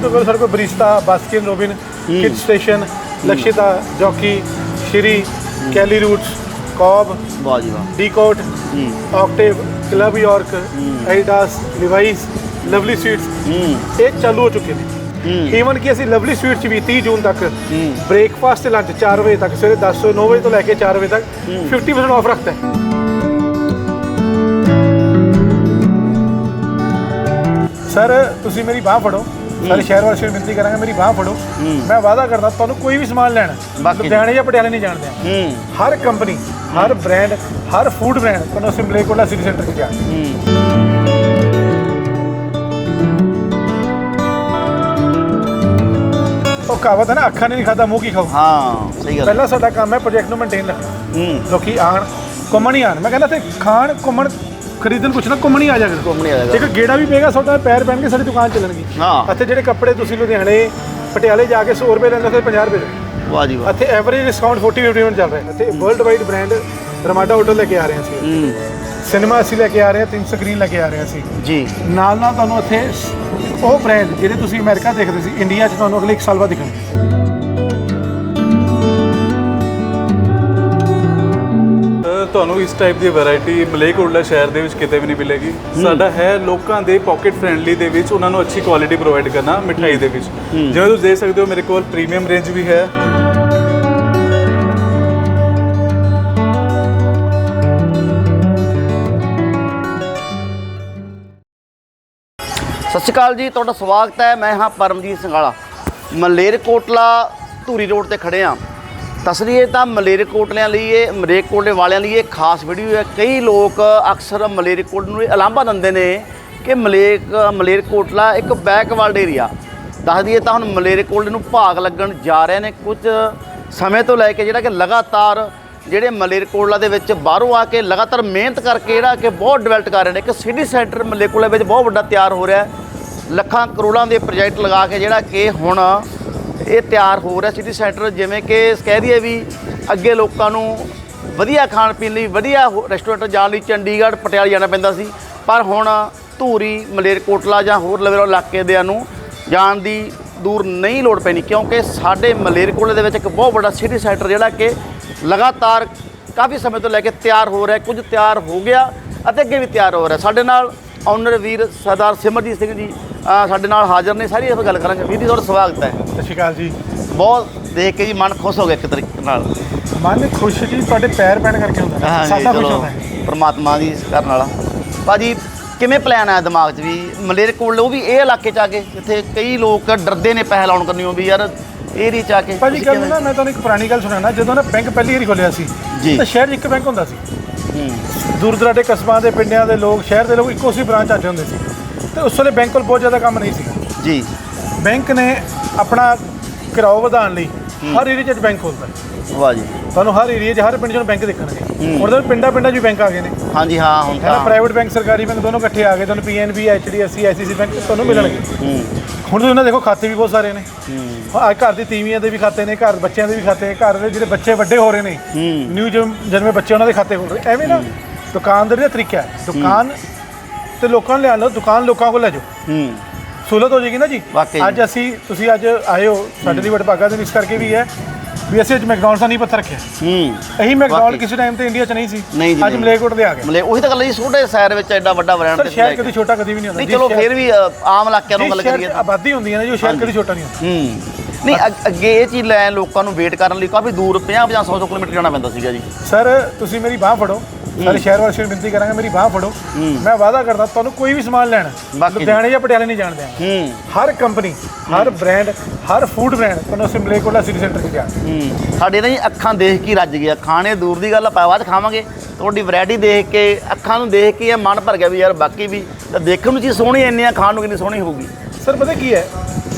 ਤੋਂ ਕੋਲ ਸਾਡੇ ਕੋਲ Barista Baskin Robin Kid Station Lakshita Jockey Shri Kelly Roots ਕੌਬ Wah Ji ਵਾਹ ਡੀਕੋਟ ਹੂੰ Octave club York Adidas Levi's lovely sweets ਹੂੰ ਇਹ ਚਾਲੂ ਹੋ ਚੁੱਕੇ ਨੇ ਹੂੰ ਈਵਨ ਕਿ ਅਸੀਂ ਲਵਲੀ ਸਵੀਟ ਚ ਵੀ 30 ਜੂਨ ਤੱਕ ਹੂੰ ਬ੍ਰੇਕਫਾਸਟ ਤੇ ਲੰਚ 4 ਵਜੇ ਤੱਕ ਸਵੇਰੇ 10 ਤੋਂ 9 ਵਜੇ ਤੋਂ ਲੈ ਕੇ 4 ਵਜੇ ਤੱਕ 50% ਆਫ ਰੱਖਤਾ ਹੈ ਸਰ ਤੁਸੀਂ ਮੇਰੀ ਬਾਹ ਫੜੋ ਸਾਰੇ ਸ਼ਹਿਰ ਵਾਸੀਆਂ ਨੂੰ ਬੇਨਤੀ ਕਰਾਂਗਾ ਮੇਰੀ ਬਾਹ ਫੜੋ। ਮੈਂ ਵਾਅਦਾ ਕਰਦਾ ਤੁਹਾਨੂੰ ਕੋਈ ਵੀ ਸਮਾਨ ਲੈਣਾ ਲੁਧਿਆਣੇ ਜਾਂ ਪਟਿਆਲੇ ਨਹੀਂ ਜਾਣਦੇ। ਹਰ ਕੰਪਨੀ ਹਰ ਬ੍ਰਾਂਡ ਹਰ ਫੂਡ ਬ੍ਰਾਂਡ ਤੁਹਾਨੂੰ ਅਸੀਂ ਮਲੇਕੋਲਾ ਸਿਟੀ ਸੈਂਟਰ 'ਚ ਜਾ ਹੂੰ। ਉਹ ਕਹਾਵਤ ਹੈ ਨਾ ਅੱਖਾਂ ਨੇ ਨਹੀਂ ਖਾਦਾ ਮੂੰਹ ਕੀ ਖਾਓ ਹਾਂ ਸਹੀ ਗੱਲ। ਪਹਿਲਾ ਸਾਡਾ ਕੰਮ ਹੈ ਪ੍ਰੋਜੈਕਟ ਨੂੰ ਮੇਨਟੇਨ ਰੱਖਣਾ। ਹੂੰ। ਲੋਕੀ ਆਣ ਘੁੰਮਣ ਹੀ ਆਣ। ਮੈਂ ਕਹਿੰਦਾ ਤੇ ਖਾਣ ਘੁੰਮਣ ਖਰੀਦਣ ਕੁਛ ਨਾ ਘੁੰਮਣ ਹੀ ਆ ਜਾਗਾ ਘੁੰਮਣ ਹੀ ਆ ਜਾਏਗਾ। ਇੱਕ ਗੇੜਾ ਵੀ ਪਏਗਾ ਤੁਹਾਡਾ ਪੈਰ ਪੈਣ ਕੇ ਸਾਡੀ ਦੁਕਾਨ ਚੱਲਣਗੀ। ਹਾਂ। ਇੱਥੇ ਜਿਹੜੇ ਕੱਪੜੇ ਤੁਸੀਂ ਲੁਧਿਆਣੇ ਪਟਿਆਲੇ ਜਾ ਕੇ 100 ਰੁਪਏ ਲੈਂਦੇ ਉੱਥੇ 50 ਰੁਪਏ ਵਾਹ ਜੀ ਵਾਹ। ਇੱਥੇ ਐਵਰੇਜ ਡਿਸਕਾਊਂਟ 40 50 ਚੱਲ ਰਿਹਾ। ਇੱਥੇ world wide brand Ramada hotel ਲੈ ਕੇ ਆ ਰਹੇ ਹਾਂ ਅਸੀਂ। ਹੂੰ। ਸਿਨੇਮਾ ਅਸੀਂ ਲੈ ਕੇ ਆ ਰਹੇ ਹਾਂ ਤਿੰਨ ਸਕਰੀਨ ਲੈ ਕੇ ਆ ਰਹੇ ਹਾਂ ਅਸੀਂ। ਜੀ। ਨਾਲ ਨਾਲ ਤੁਹਾਨੂੰ ਇੱਥੇ ਉਹ ਬ੍ਰਾਂਡ ਜਿਹੜੇ ਤੁਸੀਂ ਅਮਰੀਕਾ ਦੇਖਦੇ ਸੀ ਇੰਡੀਆ 'ਚ ਤੁਹਾਨੂੰ ਅਗਲੇ 1 ਸਾਲ ਬਾਅਦ ਦਿਖਣਗੇ। ਤੁਹਾਨੂੰ ਇਸ ਟਾਈਪ ਦੀ ਵੈਰਾਈਟੀ ਮਲੇਕੋਟਲਾ ਸ਼ਹਿਰ ਦੇ ਵਿੱਚ ਕਿਤੇ ਵੀ ਨਹੀਂ ਮਿਲੇਗੀ। ਸਾਡਾ ਹੈ ਲੋਕਾਂ ਦੇ ਪਾਕਟ ਫ੍ਰੈਂਡਲੀ ਦੇ ਵਿੱਚ ਉਹਨਾਂ ਨੂੰ ਅੱਛੀ ਕੁਆਲਿਟੀ ਪ੍ਰੋਵਾਈਡ ਕਰਨਾ ਮਿਠਾਈ ਦੇ ਵਿੱਚ। ਜਿਵੇਂ ਤੁਸੀਂ ਦੇਖ ਸਕਦੇ ਹੋ ਮੇਰੇ ਕੋਲ ਪ੍ਰੀਮੀਅਮ ਰੇਂਜ ਵੀ ਹੈ। ਸਤਿ ਸ਼੍ਰੀ ਅਕਾਲ ਜੀ ਤੁਹਾਡਾ ਸਵਾਗਤ ਹੈ। ਮੈਂ ਹਾਂ ਪਰਮਜੀਤ ਸੰਗਾਲਾ ਮਲੇਰਕੋਟਲਾ ਧੂਰੀ ਰੋਡ ਤੇ ਖੜੇ ਹਾਂ। ਤਸਲੀਏ ਤਾਂ ਮਲੇਰਕੋਟਲਿਆਂ ਲਈ ਇਹ ਮਲੇਰਕੋਟਲੇ ਵਾਲਿਆਂ ਲਈ ਇਹ ਖਾਸ ਵੀਡੀਓ ਹੈ, ਕਈ ਲੋਕ ਅਕਸਰ ਮਲੇਰਕੋਟ ਨੂੰ ਇਹ ਉਲਾਂਭਾ ਦਿੰਦੇ ਨੇ ਕਿ ਮਲੇਕ, ਮਲੇਰਕੋਟਲਾ ਇੱਕ ਬੈਕਵਰਡ ਏਰੀਆ ਦੱਸ ਦਈਏ ਤਾਂ ਹੁਣ ਮਲੇਰਕੋਟਲੇ ਨੂੰ ਭਾਗ ਲੱਗਣ ਜਾ ਰਹੇ ਨੇ ਕੁਝ ਸਮੇਂ ਤੋਂ ਲੈ ਕੇ ਜਿਹੜਾ ਕਿ ਲਗਾਤਾਰ ਜਿਹੜੇ ਮਲੇਰਕੋਟਲਾ ਦੇ ਵਿੱਚ ਬਾਹਰੋਂ ਆ ਕੇ ਲਗਾਤਾਰ ਮਿਹਨਤ ਕਰਕੇ ਜਿਹੜਾ ਕਿ ਬਹੁਤ ਡਿਵੈਲਪ ਕਰ ਰਹੇ ਨੇ। ਇੱਕ ਸਿਟੀ ਸੈਂਟਰ ਮਲੇਰਕੋਟਲਾ ਵਿੱਚ ਬਹੁਤ ਵੱਡਾ ਤਿਆਰ ਹੋ ਰਿਹਾ ਲੱਖਾਂ ਕਰੋੜਾਂ ਦੇ ਪ੍ਰੋਜੈਕਟ ਲਗਾ ਕੇ ਜਿਹੜਾ ਕਿ ਹੁਣ ਇਹ ਤਿਆਰ ਹੋ ਰਿਹਾ ਸਿਟੀ ਸੈਂਟਰ ਜਿਵੇਂ ਕਿ ਕਹਿ ਦਈਏ ਵੀ ਅੱਗੇ ਲੋਕਾਂ ਨੂੰ ਵਧੀਆ ਖਾਣ ਪੀਣ ਲਈ, ਵਧੀਆ ਹੋ- ਰੈਸਟੋਰੈਂਟ ਜਾਣ ਲਈ ਚੰਡੀਗੜ੍ਹ, ਪਟਿਆਲੇ ਜਾਣਾ ਪੈਂਦਾ ਸੀ। ਪਰ ਹੁਣ ਧੂਰੀ, ਮਲੇਰਕੋਟਲਾ ਜਾਂ ਹੋਰ ਲਵੇਰੋ ਇਲਾਕੇ ਦਿਆਂ ਨੂੰ ਜਾਣ ਦੀ ਦੂਰ ਨਹੀਂ ਲੋੜ ਪੈਣੀ, ਕਿਉਂਕਿ ਸਾਡੇ ਮਲੇਰਕੋਟਲੇ ਦੇ ਵਿੱਚ ਇੱਕ ਬਹੁਤ ਵੱਡਾ ਸਿਟੀ ਸੈਂਟਰ ਜਿਹੜਾ ਕਿ ਲਗਾਤਾਰ ਕਾਫੀ ਸਮੇਂ ਤੋਂ ਲੈ ਕੇ ਤਿਆਰ ਹੋ ਰਿਹਾ, ਕੁਝ ਤਿਆਰ ਹੋ ਗਿਆ ਅਤੇ ਅੱਗੇ ਵੀ ਤਿਆਰ ਹੋ ਰਿਹਾ। ਸਾਡੇ ਨਾਲ ਓਨਰ ਵੀਰ ਸਰਦਾਰ ਸਿਮਰਜੀਤ ਸਿੰਘ ਜੀ ਸਾਡੇ ਨਾਲ ਹਾਜ਼ਰ ਨੇ। ਸਾਰੀ ਇਸ ਗੱਲ ਕਰਾਂਗੇ। ਵੀਰ ਜੀ ਤੁਹਾਡਾ ਸਵਾਗਤ ਹੈ। ਸਤਿ ਸ਼੍ਰੀ ਅਕਾਲ ਜੀ। ਬਹੁਤ ਦੇਖ ਕੇ ਜੀ ਮਨ ਖੁਸ਼ ਹੋ ਗਿਆ ਇੱਕ ਤਰੀਕੇ ਨਾਲ। ਮਨ ਖੁਸ਼ ਜੀ ਤੁਹਾਡੇ ਪੈਰ ਪੈਣ ਕਰਕੇ ਹੁੰਦਾ। ਹੈ। ਸਾਡਾ ਖੁਸ਼ ਹੁੰਦਾ। ਹੈ ਪ੍ਰਮਾਤਮਾ ਦੀ ਕਰਨ ਵਾਲਾ। ਭਾਜੀ ਕਿਵੇਂ ਪਲਾਨ ਆਇਆ ਦਿਮਾਗ 'ਚ ਵੀ? ਮਲੇਰਕੋਟਲੇ ਉਹ ਵੀ ਇਹ ਇਲਾਕੇ 'ਚ ਆ ਕੇ ਜਿੱਥੇ ਕਈ ਲੋਕ ਡਰਦੇ ਨੇ ਪੈਸੇ ਲਾਉਣ ਕਰਨੀਓ ਵੀ ਯਾਰ ਏਰੀਆ 'ਚ ਆ ਕੇ ਭਾਜੀ ਤੁਸੀਂ ਗੱਲ ਕਿਵੇਂ- ਨਾ ਮੈਂ ਤੁਹਾਨੂੰ ਇੱਕ ਪੁਰਾਣੀ ਗੱਲ ਸੁਣਾਣਾ ਜਦੋਂ ਨਾ ਬੈਂਕ ਪਹਿਲੀ ਵਾਰੀ ਖੋਲਿਆ ਸੀ। ਤਾਂ ਸ਼ਹਿਰ 'ਚ ਇੱਕ ਬੈਂਕ ਹੁੰਦਾ ਸੀ। ਦੂਰ ਦਰਾਡੇ ਕਸਬਾਂ ਦੇ ਪਿੰਡਾਂ ਦੇ ਲੋਕ ਸ਼ਹਿਰ ਦੇ ਲੋਕ ਇੱਕੋ ਸੀ ਬ੍ਰਾਂਚ ਆਉਂਦੇ ਹੁੰਦੇ ਸੀ। ਤੇ ਉਸ ਵੇਲੇ ਬੈਂਕ ਕੋਲ ਬਹੁਤ ਜ਼ਿਆਦਾ ਕੰਮ ਨਹੀਂ ਸੀਗਾ ਜੀ। ਬੈਂਕ ਨੇ ਆਪਣਾ ਕਿਰਾਓ ਵਧਾਉਣ ਲਈ ਹਰ ਏਰੀਆ 'ਚ ਬੈਂਕ ਖੋਲ੍ਹਦਾ ਵਾਹ ਜੀ। ਤੁਹਾਨੂੰ ਹਰ ਏਰੀਆ 'ਚ ਹਰ ਪਿੰਡ 'ਚ ਬੈਂਕ ਦੇਖਣਗੇ। ਹੁਣ ਤਾਂ ਪਿੰਡਾਂ ਪਿੰਡਾਂ 'ਚ ਵੀ ਬੈਂਕ ਆ ਗਏ ਨੇ। ਹਾਂਜੀ ਹਾਂ ਹੁਣ ਤਾਂ ਪ੍ਰਾਈਵੇਟ ਬੈਂਕ ਸਰਕਾਰੀ ਬੈਂਕ ਦੋਨੋਂ ਇਕੱਠੇ ਆ ਗਏ। ਤੁਹਾਨੂੰ ਪੀਐਨਬੀ ਐਚਡੀਐਫਸੀ ਐਸਸੀਸੀ ਬੈਂਕ ਤੁਹਾਨੂੰ ਮਿਲਣਗੇ। ਹੂੰ। ਹੁਣ ਤੁਸੀਂ ਉਹਨਾਂ ਦੇਖੋ ਖਾਤੇ ਵੀ ਬਹੁਤ ਸਾਰੇ ਨੇ। ਹੂੰ। ਘਰ ਦੀ ਤੀਵੀਆਂ ਦੇ ਵੀ ਖਾਤੇ ਨੇ ਘਰ ਬੱਚਿਆਂ ਦੇ ਵੀ ਖਾਤੇ ਨੇ ਘਰ ਦੇ ਜਿਹੜੇ ਬੱਚੇ ਵੱਡੇ ਹੋ ਰਹੇ ਨੇ ਹੂੰ। ਨਿਊ ਜਨਮੇ ਬੱਚੇ ਉਹਨਾਂ ਦੇ ਖਾਤੇ ਖੁੱਲ ਰਹੇ ਐਵੇਂ ਨਾ ਦੁਕਾਨਦਾਰੀ ਦਾ ਤਰੀਕਾ ਹੈ। ਦੁਕਾਨ ਤੇ ਲੋਕਾਂ ਨੂੰ ਲਿਆ ਲਓ ਦੁਕਾਨ ਲੋਕਾਂ ਕੋਲ ਲੈ ਜਾਓ। ਹੂੰ। ਸਹੂਲਤ ਹੋ ਜਾਏਗੀ ਨਾ ਜੀ। ਅੱਜ ਅਸੀਂ ਤੁਸੀਂ ਅੱਜ ਆਏ ਹੋ ਸਾਡੇ ਲਈ ਵਡਭਾਗਾ ਦੇ ਇਸ ਕਰਕੇ ਵੀ ਹੈ ਵੀ ਅਸੀਂ ਅੱਜ ਮੈਕਡੋਨਲਡਸ ਦਾ ਨਹੀਂ ਪੱਥਰ ਰੱਖਿਆ। ਹੂੰ ਇਹੀ ਮੈਕਡੋਨਲਡ। ਕਿਸੇ ਟਾਈਮ ਤੇ ਇੰਡੀਆ 'ਚ ਨਹੀਂ ਸੀ। ਨਹੀਂ ਜੀ, ਅੱਜ ਨਹੀਂ। ਮਲੇਕੋਟ ਦੇ ਆ ਗਏ। ਮਲੇ ਉਹੀ ਤਾਂ ਗੱਲ ਹੈ ਜੀ ਛੋਟੇ ਸ਼ਹਿਰ ਵਿੱਚ ਐਡਾ ਵੱਡਾ ਬ੍ਰਾਂਡ ਸਰ ਸ਼ਹਿਰ ਕਦੀ ਛੋਟਾ ਕਦੀ ਵੀ ਨਹੀਂ ਹੁੰਦਾ। ਨਹੀਂ ਚਲੋ ਫਿਰ ਵੀ ਅ, ਆਮ ਇਲਾਕਿਆਂ ਨੂੰ ਗੱਲ ਕਰੀਏ ਤਾਂ। ਆਬਾਦੀ ਹੁੰਦੀ ਹੈ ਨਾ ਜੀ ਉਹ ਸ਼ਹਿਰ ਕਦੀ ਛੋਟਾ ਨਹੀਂ ਹੁੰਦਾ। ਹੂੰ। ਨਹੀਂ ਅੱਗ- ਅੱਗੇ ਇਹ ਚੀਜ਼ ਲੈਣ ਲੋਕਾਂ ਨੂੰ ਵੇਟ ਕਰਨ ਲਈ ਕਾਫੀ ਦੂਰ 50 50 100 ਕਿਲੋਮੀਟਰ ਜਾਣਾ ਪੈਂਦਾ ਸੀਗਾ ਜੀ। ਸਰ ਤੁਸੀਂ ਮੇਰੀ ਬਾਹ ਫੜੋ। ਸਾਰੇ ਸ਼ਹਿਰ ਵਾਸੀਆਂ ਨੂੰ ਬੇਨਤੀ ਕਰਾਂਗਾ ਮੇਰੀ ਬਾਹ ਫੜੋ। ਮੈਂ ਵਾਅਦਾ ਕਰਦਾ ਤੁਹਾਨੂੰ ਕੋਈ ਵੀ ਸਮਾਨ ਲੈਣਾ ਲੁਧਿਆਣੇ ਜਾਂ ਪਟਿਆਲੇ ਨਹੀਂ ਜਾਣਦੇ ਹੂੰ। ਹਰ ਕੰਪਨੀ ਹਰ ਬ੍ਰਾਂਡ ਹਰ ਫੂਡ ਬ੍ਰਾਂਡ ਤੁਹਾਨੂੰ ਅਸੀਂ ਮਲੇਕੋਟਲਾ ਸਿਟੀ ਸੈਂਟਰ 'ਚ ਜਾ ਹੂੰ। ਸਾਡੇ ਜੀ ਅੱਖਾਂ ਦੇਖ ਕੇ ਰੱਜ ਗਿਆ ਖਾਣੇ ਦੂਰ ਦੀ ਗੱਲ ਆਪਾਂ ਬਾਅਦ ਖਾਵਾਂਗੇ। ਤੁਹਾਡੀ ਵੈਰਾਈਟੀ ਦੇਖ ਕੇ ਅੱਖਾਂ ਨੂੰ ਦੇਖ ਕੇ ਮਨ ਭਰ ਗਿਆ ਵੀ ਯਾਰ ਬਾਕੀ ਵੀ ਤਾਂ ਦੇਖਣ ਨੂੰ ਚੀਜ਼ ਸੋਹਣੀ ਇੰਨੀ ਆ ਖਾਣ ਨੂੰ ਕਿੰਨੀ ਸੋਹਣੀ ਹੋਊਗੀ। ਸਰ ਪਤਾ ਕੀ ਹੈ?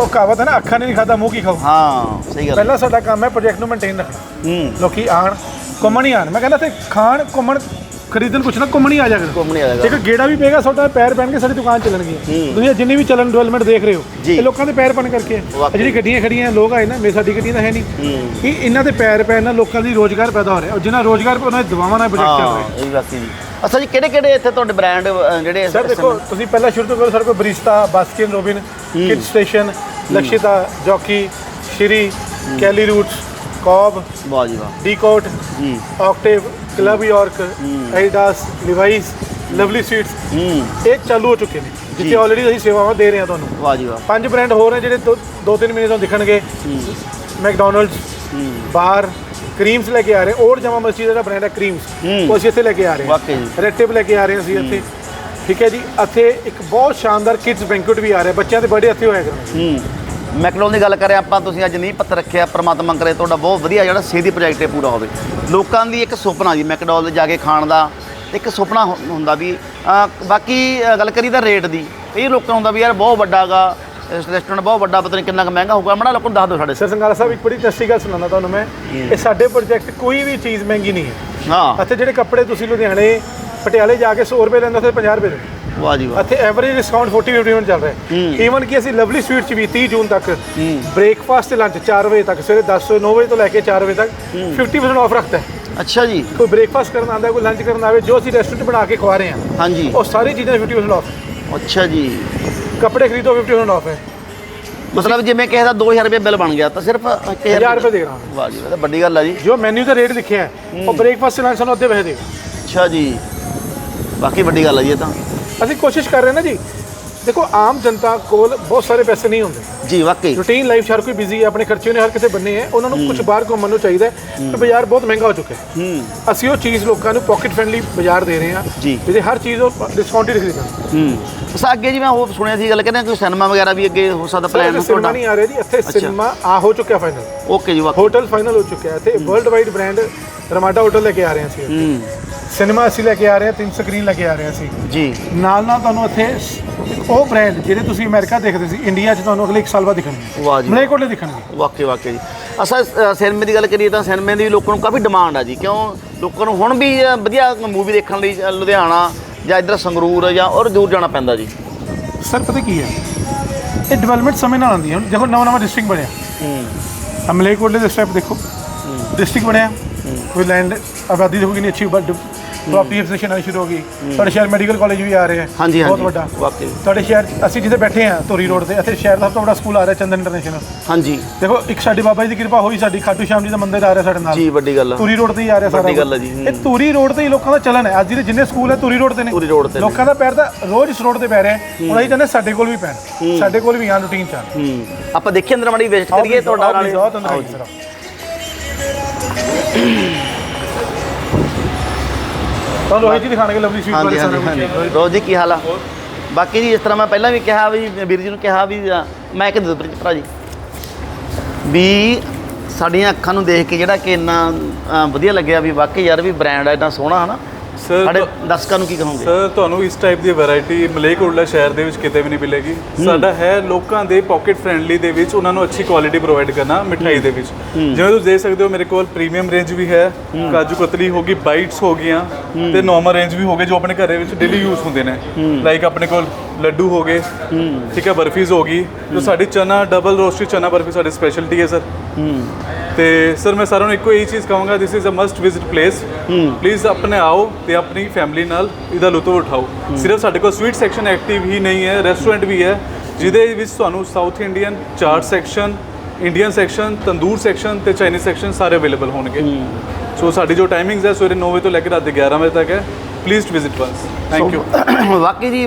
ਉਹ ਕਹਾਵਤ ਹੈ ਨਾ ਅੱਖਾਂ ਨੇ ਨਹੀਂ ਖਾਦਾ ਮੂੰਹ ਕੀ ਖਾਓ ਹਾਂ ਸਹੀ ਗੱਲ ਪਹਿਲਾ ਸਾਡਾ ਕੰਮ ਹੈ ਪ੍ਰੋਜੈਕਟ ਨੂੰ ਮੇਨਟੇਨ ਰੱਖਣਾ। ਹੂੰ। ਲੋਕੀ ਆਣ ਘੁੰਮਣ ਹੀ ਆਣ ਮੈਂ ਕਹਿੰਦਾ ਤੇ ਖਾਣ ਘੁੰਮਣ ਖਰੀਦਣ ਕੁਛ ਨਾ ਘੁੰਮਣ ਹੀ ਆ ਜਾਗਾ ਘੁੰਮਣੀ ਆ ਜਾਏਗਾ ਇੱਕ ਗੇੜਾ ਵੀ ਪਏਗਾ ਤੁਹਾਡਾ ਪੈਰ ਪੈਣ ਕੇ ਸਾਡੀ ਦੁਕਾਨ ਚੱਲਣਗੀ ਤੁਸੀਂ ਜਿੰਨੀ ਵੀ ਚੱਲਣ ਡਿਵੈਲਪਮੈਂਟ ਦੇਖ ਰਹੇ ਹੋ। ਇਹ ਲੋਕਾਂ ਦੇ ਪੈਰ ਪੈਣ ਕਰਕੇ। ਹੈ। ਜਿਹੜੀ ਗੱਡੀਆਂ ਖੜੀਆਂ ਲੋਕ ਆਏ ਨਾ ਮੇਰੀ ਸਾਡੀ ਗੱਡੀਆਂ ਤਾਂ ਹੈ ਨਹੀਂ। ਹੂੰ। ਇਹ ਇਹਨਾਂ ਦੇ ਪੈਰ ਪੈਣ ਨਾਲ ਲੋਕਾਂ ਦੀ ਰੋਜ਼ਗਾਰ ਪੈਦਾ ਹੋ ਰਿਹਾ। ਔਰ ਜਿਨ੍ਹਾਂ ਰੋਜ਼ਗਾਰ ਉਹਨਾਂ ਦੇ ਦਵਾਵਾਂ ਨਾਲ ਪ੍ਰੋਜੈਕਟ ਚੱਲ ਰਹੇ। ਹਾਂ ਇਹ ਵੀ ਬਾਕੀ ਜੀ। ਅੱਛਾ ਜੀ ਕਿਹੜੇ ਕਿਹੜੇ ਇੱਥੇ ਤੁਹਾਡੇ ਬ੍ਰਾਂਡ ਜਿਹੜੇ ਸਰ ਦੇਖੋ ਤੁਸੀਂ ਪਹਿਲਾਂ ਸ਼ੁਰੂ ਤੋਂ ਕਰੋ ਸਾਡੇ ਕੋਲ Barista Baskin Robin Kid Station Lakshita Jockey Shri Kelly Roots ਕੌਬ Wah Ji ਵਾਹ। ਡੀਕੋਟ ਹੂੰ। Octave club York Adidas Levi's lovely sweets. ਹੂੰ। ਇਹ ਚਾਲੂ ਹੋ ਚੁੱਕੇ ਨੇ ਜਿੱਥੇ ਆਲਰੇਡੀ ਅਸੀਂ ਸੇਵਾਵਾਂ ਦੇ ਰਹੇ ਹਾਂ ਤੁਹਾਨੂੰ। ਵਾਹ ਜੀ ਵਾਹ। ਪੰਜ ਬ੍ਰਾਂਡ ਹੋਰ ਨੇ ਜਿਹੜੇ ਦੋ- ਦੋ ਤਿੰਨ ਮਹੀਨੇ ਤੋਂ ਦਿਖਣਗੇ। ਮੈਕਡੋਨਲਡਸ ਬਾਰ ਕਰੀਮਸ ਲੈ ਕੇ ਆ ਰਹੇ। ਔਰ ਜਮਾ ਮਸਜਿਦ ਦਾ ਬ੍ਰਾਂਡ ਹੈ ਕਰੀਮਸ। ਉਹ ਅਸੀਂ ਇੱਥੇ ਲੈ ਕੇ ਆ ਰਹੇ ਹਾਂ। ਵਾਕਈ। ਰੈਟਿਵ ਲੈ ਕੇ ਆ ਰਹੇ ਹਾਂ ਅਸੀਂ ਇੱਥੇ। ਠੀਕ ਹੈ ਜੀ? ਇੱਥੇ ਇੱਕ ਬਹੁਤ ਸ਼ਾਨਦਾਰ ਕਿਡਸ ਬੈਂਕੁਏਟ ਵੀ ਆ ਰਿਹਾ। ਬੱਚਿਆਂ ਦੇ ਬਰਥਡੇ ਇੱਥੇ ਹੋਇਆ ਕਰਨਗੇ। ਮੈਕਡੋਨਲਡ ਦੀ ਗੱਲ ਕਰਿਆ ਆਪਾਂ ਤੁਸੀਂ ਅੱਜ ਨੀਂਹ ਪੱਥਰ ਰੱਖਿਆ ਪ੍ਰਮਾਤਮਾ ਕਰੇ ਤੁਹਾਡਾ ਬਹੁਤ ਵਧੀਆ ਜਿਹੜਾ ਸੇਧੀ ਪ੍ਰੋਜੈਕਟ ਹੈ ਪੂਰਾ ਹੋਵੇ। ਲੋਕਾਂ ਦੀ ਇੱਕ ਸੁਪਨਾ ਜੀ ਮੈਕਡੋਨਲਡ ਜਾ ਕੇ ਖਾਣ ਦਾ ਇੱਕ ਸੁਪਨਾ ਹੁੰਦਾ ਵੀ ਬਾਕੀ ਗੱਲ ਕਰੀ ਤਾਂ ਰੇਟ ਦੀ ਇਹ ਲੋਕਾਂ ਹੁੰਦਾ ਵੀ ਯਾਰ ਬਹੁਤ ਵੱਡਾ ਗਾ ਰੈਸਟੋਰੈਂਟ ਬਹੁਤ ਵੱਡਾ ਪਤਾ ਨਹੀਂ ਕਿੰਨਾ ਕੁ ਮਹਿੰਗਾ ਹੋਊਗਾ ਮੜਾ ਲੋਕਾਂ ਨੂੰ ਦੱਸ ਦਿਓ ਸਾਡੇ। ਸਰ ਸਾਹਿਬ ਇੱਕ ਬੜੀ ਇੰਟਰਸਟਿੰਗ ਗੱਲ ਸੁਣਾਉਣਾ ਤੁਹਾਨੂੰ ਮੈਂ ਇਹ ਸਾਡੇ ਪ੍ਰੋਜੈਕਟ ਕੋਈ ਵੀ ਚੀਜ਼ ਮਹਿੰਗੀ ਨਹੀਂ ਹੈ। ਹਾਂ। ਇੱਥੇ ਜਿਹੜੇ ਕੱਪੜੇ ਤੁਸੀਂ ਲੁਧਿਆਣੇ ਪਟਿਆਲੇ ਜਾ ਕੇ 100 ਰੁਪਏ ਲੈਂਦੇ ਉੱਥੇ 50 ਰੁਪਏ ਦੇ। ਵਾਹ ਜੀ ਵਾਹ। ਇੱਥੇ ਐਵਰੇਜ ਡਿਸਕਾਊਂਟ 40 51 ਚੱਲ ਰਿਹਾ ਹੂੰ। ਈਵਨ ਕਿ ਅਸੀਂ ਲਵਲੀ ਸਵੀਟ ਚ ਵੀ 30 ਜੂਨ ਤੱਕ। ਬ੍ਰੇਕਫਾਸਟ ਤੇ ਲੰਚ 4 ਵਜੇ ਤੱਕ ਸਵੇਰੇ 10 ਤੋਂ 9 ਵਜੇ ਤੋਂ ਲੈ ਕੇ 4 ਵਜੇ ਤੱਕ 50% ਆਫ ਰੱਖਦਾ ਹੈ। ਅੱਛਾ ਜੀ। ਕੋਈ ਬ੍ਰੇਕਫਾਸਟ ਕਰਨ ਆਉਂਦਾ ਕੋਈ ਲੰਚ ਕਰਨ ਆਵੇ ਜੋ ਅਸੀਂ ਰੈਸਟੋਰੈਂਟ ਬਣਾ ਕੇ ਖਵਾ ਰਹੇ ਹਾਂ ਹਾਂਜੀ। ਉਹ ਸਾਰੀ ਚੀਜ਼ਾਂ 50% ਆਫ ਅੱਛਾ ਜੀ। ਕੱਪੜੇ ਖਰੀਦੋ 50% ਆਫ ਹੈ। ਮਤਲਬ ਜਿਵੇਂ ਕਿਸੇ ਦਾ 2000 ਰੁਪਏ ਬਿੱਲ ਬਣ ਗਿਆ ਤਾਂ ਸਿਰਫ 1000 ਰੁਪਏ ਦੇ ਰਹਾ ਵਾਹ ਜੀ ਵਾਹ ਇਹ ਤਾਂ ਵੱਡੀ ਗੱਲ ਆ ਜੀ। ਜੋ ਮੈਨੂ ਤੇ ਰੇਟ ਲਿਖਿਆ ਹੈ ਉਹ ਬ੍ਰੇਕਫਾਸਟ ਲੰਚ ਸਾਨੂੰ ਅੱਧੇ ਪੈਸੇ ਦੇਗਾ ਅੱਛਾ ਜੀ। ਬਾਕੀ ਵੱਡੀ ਗੱਲ ਆ ਜੀ ਇਹ ਤਾਂ। ਅਸੀਂ ਕੋਸ਼ਿਸ਼ ਕਰ ਰਹੇ ਨਾ ਜੀ। ਦੇਖੋ ਆਮ ਜਨਤਾ ਕੋਲ ਬਹੁਤ ਸਾਰੇ ਪੈਸੇ ਨਹੀਂ ਹੁੰਦੇ। ਜੀ ਵਾਕਈ। ਰੂਟੀਨ ਲਾਈਫ ਹਰ ਕੋਈ ਬਿਜ਼ੀ ਹੈ ਆਪਣੇ ਖਰਚੇ ਨੇ ਹਰ ਕਿਸੇ ਬੰਨੇ ਹੈ ਉਹਨਾਂ ਨੂੰ ਕੁਝ ਬਾਹਰ ਘੁੰਮਣ ਨੂੰ ਚਾਹੀਦਾ ਹੈ। ਤੇ ਬਾਜ਼ਾਰ ਬਹੁਤ ਮਹਿੰਗਾ ਹੋ ਚੁੱਕਾ ਹੈ। ਅਸੀਂ ਉਹ ਚੀਜ਼ ਲੋਕਾਂ ਨੂੰ ਪਾਕਟ ਫ੍ਰੈਂਡਲੀ ਬਾਜ਼ਾਰ ਦੇ ਰਹੇ ਹਾਂ। ਜਿਹਦੇ ਹਰ ਚੀਜ਼ ਉਹ ਡਿਸਕਾਊਂਟ ਹੀ ਰੱਖੀ ਜਾਂਦੇ ਹੂੰ। ਬਸ ਅੱਗੇ ਜੀ ਮੈਂ ਹੋਰ ਸੁਣਿਆ ਸੀ ਗੱਲ ਕਹਿੰਦੇ ਕੋਈ ਸਿਨੇਮਾ ਵਗੈਰਾ ਵੀ ਅੱਗੇ ਹੋ ਸਕਦਾ ਪਲਾਨ ਸਿਨੇਮਾ ਤੁਹਾਡਾ। ਨਹੀਂ ਆ ਰਿਹਾ ਜੀ ਇੱਥੇ ਸਿਨੇਮਾ ਆ ਹੋ ਚੁੱਕਿਆ ਫਾਈਨਲ ਓਕੇ ਜੀ ਵਾਕਈ। ਹੋਟਲ ਫਾਈਨਲ ਹੋ ਚੁੱਕਿਆ ਹੈ ਇੱਥੇ। World wide brand Ramada hotel ਲੈ ਕੇ ਆ ਰਹੇ ਹਾਂ ਅਸੀਂ ਹੂੰ। ਸਿਨੇਮਾ ਅਸੀਂ ਲੈ ਕੇ ਆ ਰਹੇ ਹਾਂ ਤਿੰਨ ਸਕਰੀਨ ਲੈ ਕੇ ਆ ਰਹੇ ਹਾਂ ਅਸੀਂ। ਜੀ। ਨਾਲ ਨਾਲ ਤੁਹਾਨੂੰ ਇੱਥੇ ਇੱਕ ਉਹ ਬ੍ਰਾਂਡ ਜਿਹੜੇ ਤੁਸੀਂ ਅਮਰੀਕਾ ਦੇਖਦੇ ਸੀ ਇੰਡੀਆ 'ਚ ਤੁਹਾਨੂੰ ਅਗਲੇ 1 ਸਾਲ ਬਾਅਦ ਦਿਖਣਗੇ। ਵਾਹ ਜੀ। ਮਲੇਕੋਟਲੇ ਦਿਖਣਗੇ। ਵਾਕਈ ਵਾਕਈ ਜੀ। ਅਸਾਂ ਸਿਨੇਮੇ ਦੀ ਗੱਲ ਕਰੀਏ ਤਾਂ ਸਿਨੇਮੇ ਦੀ ਵੀ ਲੋਕਾਂ ਨੂੰ ਕਾਫੀ ਡਿਮਾਂਡ ਆ ਜੀ। ਕਿਉਂ? ਲੋਕਾਂ ਨੂੰ ਹੁਣ ਵੀ ਅ, ਵਧੀਆ ਮੂਵੀ ਦੇਖਣ ਲਈ ਅ, ਲੁਧਿਆਣਾ ਜਾਂ ਇੱਧਰ ਸੰਗਰੂਰ ਜਾਂ ਔਰ ਦੂਰ ਜਾਣਾ ਪੈਂਦਾ ਜੀ। ਸਰ ਪਤਾ ਕੀ ਹੈ? ਇਹ ਡਿਵੈਲਪਮੈਂਟ ਸਮੇਂ ਨਾਲ ਆਉਂਦੀ ਹੈ। ਹੁਣ ਦੇਖੋ ਨਵਾਂ ਨਵਾਂ ਡਿਸਟ੍ਰਿਕਟ ਬਣਿਆ। ਹੂੰ। ਅਮਲੇਕੋਟਲੇ ਦੇ ਸਟੈਪ ਦੇਖੋ। ਡਿਸਟ੍ਰਿਕਟ ਬਣਿਆ। ਕੋਈ ਲੈਂਡ ਆਬਾਦੀ ਦੇਖੋ ਕਿੰਨੀ ਅੱਛੀ ਬਟ ਪ੍ਰਾਪਰਟੀ ਐਕਸੈਸ਼ਨ ਆਣੀ ਸ਼ੁਰੂ ਹੋ ਗਈ। ਤੁਹਾਡੇ ਸ਼ਹਿਰ ਮੈਡੀਕਲ ਕਾਲਜ ਵੀ ਆ ਰਹੇ ਹੈ ਹਾਂਜੀ ਬਹੁਤ ਹਾਂਜੀ। ਵੱਡਾ। ਵਾਕਈ। ਤੁਹਾਡੇ ਸ਼ਹਿਰ ਅਸੀਂ ਜਿੱਥੇ ਬੈਠੇ ਹਾਂ ਧੂਰੀ ਰੋਡ ਤੇ ਇੱਥੇ ਸ਼ਹਿਰ ਦਾ ਸਭ ਤੋਂ ਵੱਡਾ ਸਕੂਲ ਆ ਰਿਹਾ ਚੰਦਨ ਇੰਟਰਨੈਸ਼ਨਲ ਹਾਂਜੀ। ਦੇਖੋ ਇੱਕ ਸਾਡੀ ਬਾਬਾ ਜੀ ਦੀ ਕਿਰਪਾ ਹੋਈ ਸਾਡੀ ਖਾਟੂ ਸ਼ਾਮ ਜੀ ਦਾ ਮੰਦਿਰ ਆ ਰਿਹਾ ਸਾਡੇ ਨਾਲ। ਜੀ ਵੱਡੀ ਗੱਲ ਆ। ਧੂਰੀ ਰੋਡ ਤੇ ਹੀ ਆ ਰਿਹਾ ਸਾਰਾ ਵੱਡੀ ਗੱਲ। ਹੈ ਜੀ। ਇਹ ਧੂਰੀ ਰੋਡ ਤੇ ਹੀ ਲੋਕਾਂ ਦਾ ਚਲਨ ਹੈ। ਅੱਜ ਜਿਹੜੇ ਜਿੰਨੇ ਸਕੂਲ ਹੈ ਧੂਰੀ ਰੋਡ ਤੇ ਨੇ। ਧੂਰੀ road ਤੇ ਨੇ। ਲੋਕਾਂ ਦਾ ਪੈਰ ਤਾਂ ਰੋਜ਼ ਇਸ ਰੋਡ ਤੇ ਪੈ ਰਿਹਾ ਹੈ। ਹੁਣ ਅਸੀਂ ਚਾਹੁੰਦੇ ਸਾਡੇ ਕੋਲ ਵੀ ਪੈਣ। ਸਾਡੇ ਕੋਲ ਵੀ ਆਂ ਰੂਟੀਨ ਚ ਆਉਣ। ਹੂੰ। ਆਪਾਂ ਦੇਖੀਏ ਅੰਦਰ ਮਾੜੀ ਵਿਜ਼ਿਟ ਕਰੀਏ ਤੁਹਾਡਾ ਆਓ ਨਾਲੇ। please, ਆਓ ਤੁਹਾਨੂੰ ਆਓ ਦਿਖਾਈਏ ਜੀ। ਤੁਹਾਨੂੰ ਰੋਹਿਤ ਜੀ ਦਿਖਾਣਗੇ ਲਵਲੀ ਸਵੀਟ ਵਾਲੇ ਹਾਂਜੀ ਸਾਰੇ ਹਾਂਜੀ। ਰੋਜ਼ ਜੀ ਕੀ ਹਾਲ ਆ? ਬਾਕੀ ਜੀ ਇਸ ਤਰ੍ਹਾਂ ਮੈਂ ਪਹਿਲਾਂ ਵੀ ਕਿਹਾ ਵੀ ਵੀਰ ਜੀ ਨੂੰ ਕਿਹਾ ਵੀ ਅ, ਮੈਂ ਇੱਕ ਦੇ ਭਰਾ ਜੀ। ਵੀ ਸਾਡੀਆਂ ਅੱਖਾਂ ਨੂੰ ਦੇਖ ਕੇ ਜਿਹੜਾ ਕਿ ਇੰਨਾ ਅ, ਵਧੀਆ ਲੱਗਿਆ ਵੀ ਵਾਕਈ ਯਾਰ ਵੀ ਬ੍ਰਾਂਡ ਆ ਇੰਨਾ ਸੋਹਣਾ ਹਨਾ? ਸਰ ਸਾਡੇ ਦਰਸ਼ਕਾਂ ਨੂੰ ਕੀ ਕਹੋਗੇ? ਸਰ ਤੁਹਾਨੂੰ ਇਸ ਟਾਈਪ ਦੀ ਵੈਰਾਈਟੀ ਮਲੇਕੋਟਲਾ ਸ਼ਹਿਰ ਦੇ ਵਿੱਚ ਕਿਤੇ ਵੀ ਨਹੀਂ ਮਿਲੇਗੀ। ਸਾਡਾ ਹੈ ਲੋਕਾਂ ਦੇ ਪਾਕਟ ਫ੍ਰੈਂਡਲੀ ਦੇ ਵਿੱਚ ਉਹਨਾਂ ਨੂੰ ਅੱਛੀ ਕੁਆਲਿਟੀ ਪ੍ਰੋਵਾਈਡ ਕਰਨਾ ਮਿਠਾਈ ਦੇ ਵਿੱਚ। ਜਿਵੇਂ ਤੁਸੀਂ ਦੇਖ ਸਕਦੇ ਹੋ ਮੇਰੇ ਕੋਲ ਪ੍ਰੀਮੀਅਮ ਰੇਂਜ ਵੀ ਹੈ। ਕਾਜੂ ਕਤਲੀ ਹੋ ਗਈ ਬਾਈਟਸ ਹੋ ਗਈਆਂ ਤੇ ਨਾਰਮਲ ਰੇਂਜ ਵੀ ਹੋ ਗਏ ਜੋ ਆਪਣੇ ਘਰੇ ਵਿੱਚ ਡੇਲੀ ਯੂਜ਼ ਹੁੰਦੇ ਨੇ। ਲਾਈਕ ਆਪਣੇ ਕੋਲ ਲੱਡੂ ਹੋ ਗਏ। ਠੀਕ ਹੈ ਬਰਫੀਜ਼ ਹੋ ਗਈ। ਜੋ ਸਾਡੀ ਚਨਾ ਡਬਲ ਰੋਸਟਡ ਚਨਾ ਬਰਫੀ ਸਾਡੀ ਸਪੈਸ਼ਲਟੀ ਹੈ ਸਰ ਤੇ ਸਰ ਮੈਂ ਸਾਰਿਆਂ ਨੂੰ ਇੱਕੋ ਹੀ ਚੀਜ਼ ਕਹਾਂਗਾ this is a must visit place please ਆਪਣੇ ਆਓ ਤੇ ਆਪਣੀ ਫੈਮਿਲੀ ਨਾਲ ਇਹਦਾ ਲੁਤਫ ਉਠਾਓ। ਸਿਰਫ ਸਾਡੇ ਕੋਲ ਸਵੀਟ ਸੈਕਸ਼ਨ ਐਕਟਿਵ ਹੀ ਨਹੀਂ ਹੈ ਰੈਸਟੋਰੈਂਟ ਵੀ ਹੈ ਜਿਹਦੇ ਵਿੱਚ ਤੁਹਾਨੂੰ south Indian chaat section Indian section tandoor section ਤੇ ਚਾਈਨੀਜ਼ ਸੈਕਸ਼ਨ ਸਾਰੇ ਅਵੇਲੇਬਲ ਹੋਣਗੇ। ਸੋ ਸਾਡੀ ਜੋ ਟਾਈਮਿੰਗਸ ਹੈ ਸਵੇਰੇ 9 ਵਜੇ ਤੋਂ ਲੈ ਕੇ ਰਾਤ ਦੇ 11 ਵਜੇ ਤੱਕ ਹੈ। Please visit once thank you ਵਾਕਈ ਜੀ